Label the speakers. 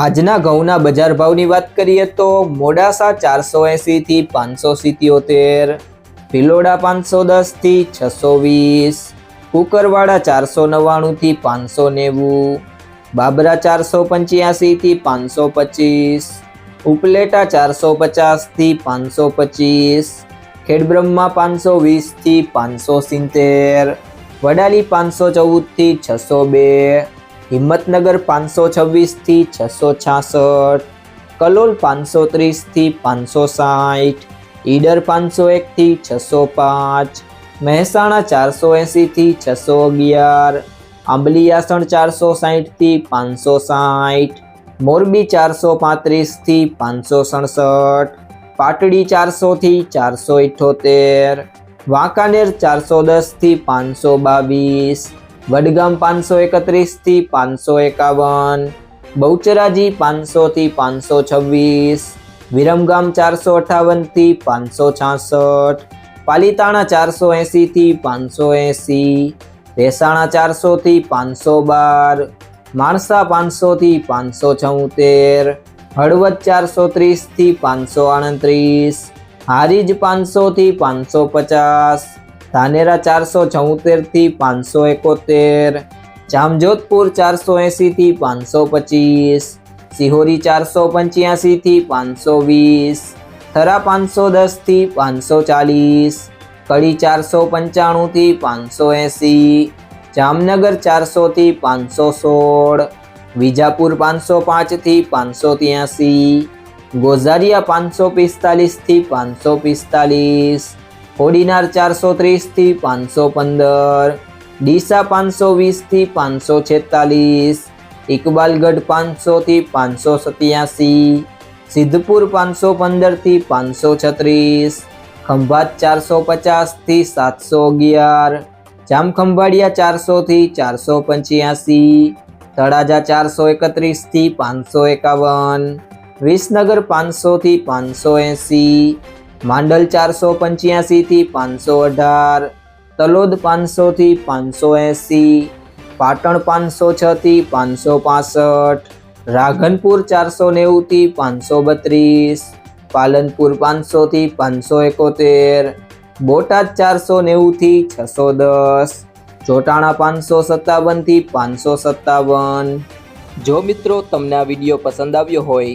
Speaker 1: આજના ઘઉંના બજાર ભાવની વાત કરીએ તો મોડાસા ચારસો એંસીથી પાંચસો સિત્યોતેર, ભિલોડા પાંચસો દસથી છસો વીસ, કુકરવાડા ચારસો નવ્વાણુંથી પાંચસો નેવું, બાબરા ચારસો પંચ્યાસીથી પાંચસો પચીસ, ઉપલેટા ચારસો પચાસથી પાંચસો પચીસ, ખેડબ્રહ્મા પાંચસો વીસથી પાંચસો સિત્તેર, વડાલી પાંચસો ચૌદથી છસો બે હિંમતનગર પાંચસો છવ્વીસથી છસો છાસઠ, કલોલ પાંચસો ત્રીસથી પાંચસો સાઠ, ઈડર પાંચસો એકથી છસો પાંચ, મહેસાણા ચારસો એંસીથી છસો અગિયાર આંબલીયાસણ ચારસો સાઠથી પાંચસો સાઠ, મોરબી ચારસો પાંત્રીસથી પાંચસો સડસઠ, પાટડી ચારસોથી ચારસો ઇઠ્ઠોતેર વાંકાનેર ચારસો દસથી પાંચસો બાવીસ વડગામ પાંચસો એકત્રીસથી પાંચસો એકાવન, બહુચરાજી પાંચસોથી પાંચસો છવ્વીસ, વિરમગામ ચારસો અઠાવનથી પાંચસો છાસઠ, પાલીતાણા ચારસો એંસીથી પાંચસો એંસી ભેસાણા ચારસોથી પાંચસો બાર, માણસા પાંચસોથી પાંચસો છોતેર, હળવદ ચારસો ત્રીસથી પાંચસો આડત્રીસ હારીજ પાંચસોથી પાંચસો પચાસ ધાનેરા ચારસો ચૌતેરથી પાંચસો એકોતેર, જામજોધપુર ચારસો એંસીથી પાંચસો પચીસ, સિહોરી ચારસો પંચ્યાસીથી પાંચસો વીસ, થરા પાંચસો દસથી પાંચસો ચાલીસ, કડી ચારસો પંચાણુંથી પાંચસો એંસી જામનગર ચારસોથી પાંચસો સોળ, વિજાપુર પાંચસો પાંચથી પાંચસો ત્યાંસી ગોઝારિયા પાંચસો પિસ્તાલીસથી પાંચસો પિસ્તાલીસ કોડીનાર ચારસો ત્રીસથી પાંચસો પંદર, ડીસા પાંચસો વીસથી પાંચસો છેતાલીસ, ઇકબાલગઢ પાંચસોથી પાંચસો સત્યાસી, સિદ્ધપુર પાંચસો પંદરથી પાંચસો છત્રીસ, ખંભાત ચારસો પચાસથી સાતસો અગિયાર, જામખંભાળિયા ચારસોથી ચારસો પંચ્યાસી, તળાજા ચારસો એકત્રીસથી પાંચસો એકાવન, વિસનગર પાંચસોથી પાંચસો એંસી માંડલ ચારસો પંચ્યાસીથી પાંચસો અઢાર, તલોદ પાંચસોથી પાંચસો એંસી, પાટણ પાંચસો છથી પાંચસો પાસઠ રાઘનપુર ચારસો નેવુંથી પાંચસો બત્રીસ, પાલનપુર પાંચસોથી પાંચસો એકોતેર, બોટાદ ચારસો નેવુંથી છસો દસ, ચોટાણા પાંચસો સત્તાવનથી પાંચસો સત્તાવન. જો મિત્રો તમને આ વીડિયો પસંદ આવ્યો હોય